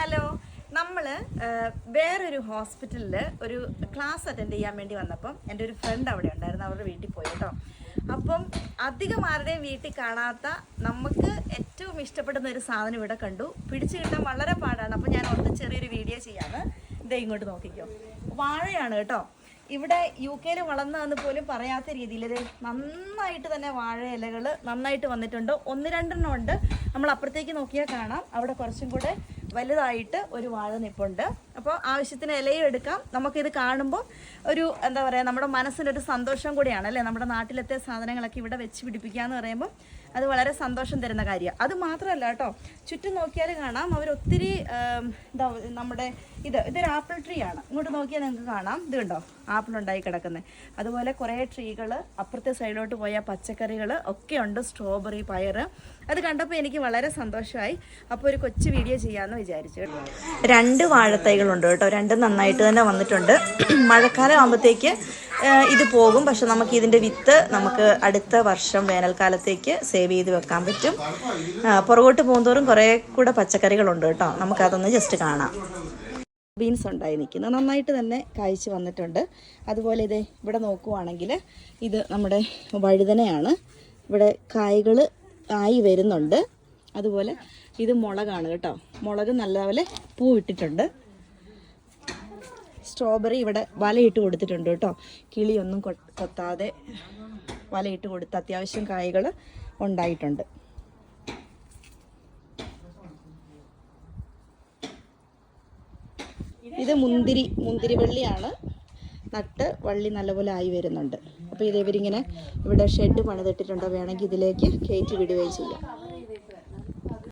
Hello. നമ്മൾ വേറൊരു ഹോസ്പിറ്റലിൽ ഒരു ക്ലാസ് അറ്റൻഡ് ചെയ്യാൻ വേണ്ടി വന്നപ്പം എന്റെ ഒരു ഫ്രണ്ട് അവിടെ ഉണ്ടായിരുന്നു അവരുടെ വീട്ടിൽ പോയി കേട്ടോ. അപ്പം അധികം ആരുടെയും വീട്ടിൽ കാണാത്ത നമുക്ക് ഏറ്റവും ഇഷ്ടപ്പെടുന്ന ഒരു സാധനം ഇവിടെ കണ്ടു. പിടിച്ചു കിട്ടാൻ വളരെ പാടാണ്. അപ്പം ഞാൻ ഓർത്ത് ചെറിയൊരു വീഡിയോ ചെയ്യാന്ന്. ഇതേ ഇങ്ങോട്ട് നോക്കിക്കോ. വാഴയാണ് കേട്ടോ. ഇവിടെ യു കെയിൽ വളർന്നതെന്ന് പോലും പറയാത്ത രീതിയിൽ നന്നായിട്ട് തന്നെ വാഴ ഇലകൾ നന്നായിട്ട് വന്നിട്ടുണ്ട്. ഒന്ന് രണ്ടെണ്ണം ഉണ്ട്. നമ്മൾ അപ്പുറത്തേക്ക് നോക്കിയാൽ കാണാം. അവിടെ കുറച്ചും കൂടെ വലുതായിട്ട് ഒരു വാഴ നിപ്പുണ്ട്. അപ്പോൾ ആവശ്യത്തിന് ഇലയും എടുക്കാം. നമുക്കിത് കാണുമ്പോൾ ഒരു എന്താ പറയുക നമ്മുടെ മനസ്സിനൊരു സന്തോഷം കൂടിയാണ് അല്ലേ? നമ്മുടെ നാട്ടിലത്തെ സാധനങ്ങളൊക്കെ ഇവിടെ വെച്ച് പിടിപ്പിക്കുക എന്ന് പറയുമ്പോൾ അത് വളരെ സന്തോഷം തരുന്ന കാര്യമാണ്. അത് മാത്രമല്ല കേട്ടോ ചുറ്റും നോക്കിയാൽ കാണാം. ആം, എന്താ നമ്മുടെ ഇത് ഇതൊരു ആപ്പിൾ ട്രീ ആണ്. ഇങ്ങോട്ട് നോക്കിയാൽ നിങ്ങൾക്ക് കാണാം. ഇത് കണ്ടോ? ആപ്പിൾ ഉണ്ടായി കിടക്കുന്നത്. അതുപോലെ കുറേ ട്രീകൾ അപ്പുറത്തെ സൈഡിലോട്ട് പോയ പച്ചക്കറികൾ ഒക്കെ ഉണ്ട്. സ്ട്രോബെറി പയർ അത് കണ്ടപ്പോൾ എനിക്ക് വളരെ സന്തോഷമായി. അപ്പോൾ ഒരു കൊച്ചു വീഡിയോ ചെയ്യാമെന്ന് വിചാരിച്ചു. രണ്ട് വാഴത്തൈകളുണ്ട് കേട്ടോ. രണ്ടും നന്നായിട്ട് തന്നെ വന്നിട്ടുണ്ട്. മഴക്കാലം ആകുമ്പോഴത്തേക്ക് ഇത് പോകും. പക്ഷെ നമുക്ക് ഇതിന്റെ വിത്ത് നമുക്ക് അടുത്ത വർഷം വേനൽക്കാലത്തേക്ക് സേവ് ചെയ്ത് വെക്കാൻ പറ്റും. പുറകോട്ട് പോകുന്തോറും കുറേ കൂടെ പച്ചക്കറികളുണ്ട് കേട്ടോ. നമുക്കതൊന്ന് ജസ്റ്റ് കാണാം. ബീൻസ് ഉണ്ടായി നിൽക്കുന്നത് നന്നായിട്ട് തന്നെ കായ്ച്ച് വന്നിട്ടുണ്ട്. അതുപോലെ ഇത് ഇവിടെ നോക്കുവാണെങ്കിൽ ഇത് നമ്മുടെ വഴുതനയാണ്. ഇവിടെ കായ്കൾ ആയി വരുന്നുണ്ട്. അതുപോലെ ഇത് മുളകാണ് കേട്ടോ. മുളക് നല്ലപോലെ പൂ ഇട്ടിട്ടുണ്ട് സ്ട്രോബെറി ഇവിടെ വലയിട്ട് കൊടുത്തിട്ടുണ്ട് കേട്ടോ. കിളിയൊന്നും കൊത്താതെ വലയിട്ട് കൊടുത്ത് അത്യാവശ്യം കായ്കൾ ഉണ്ടായിട്ടുണ്ട്. ഇത് മുന്തിരി മുന്തിരി വള്ളിയാണ്. നട്ട് വള്ളി നല്ലപോലെ ആയി വരുന്നുണ്ട്. അപ്പോൾ ഇത് ഇവരിങ്ങനെ ഇവിടെ ഷെഡ് പണിതിട്ടിട്ടുണ്ട്. വേണമെങ്കിൽ ഇതിലേക്ക് കയറ്റി വിടുകയും ചെയ്യാം.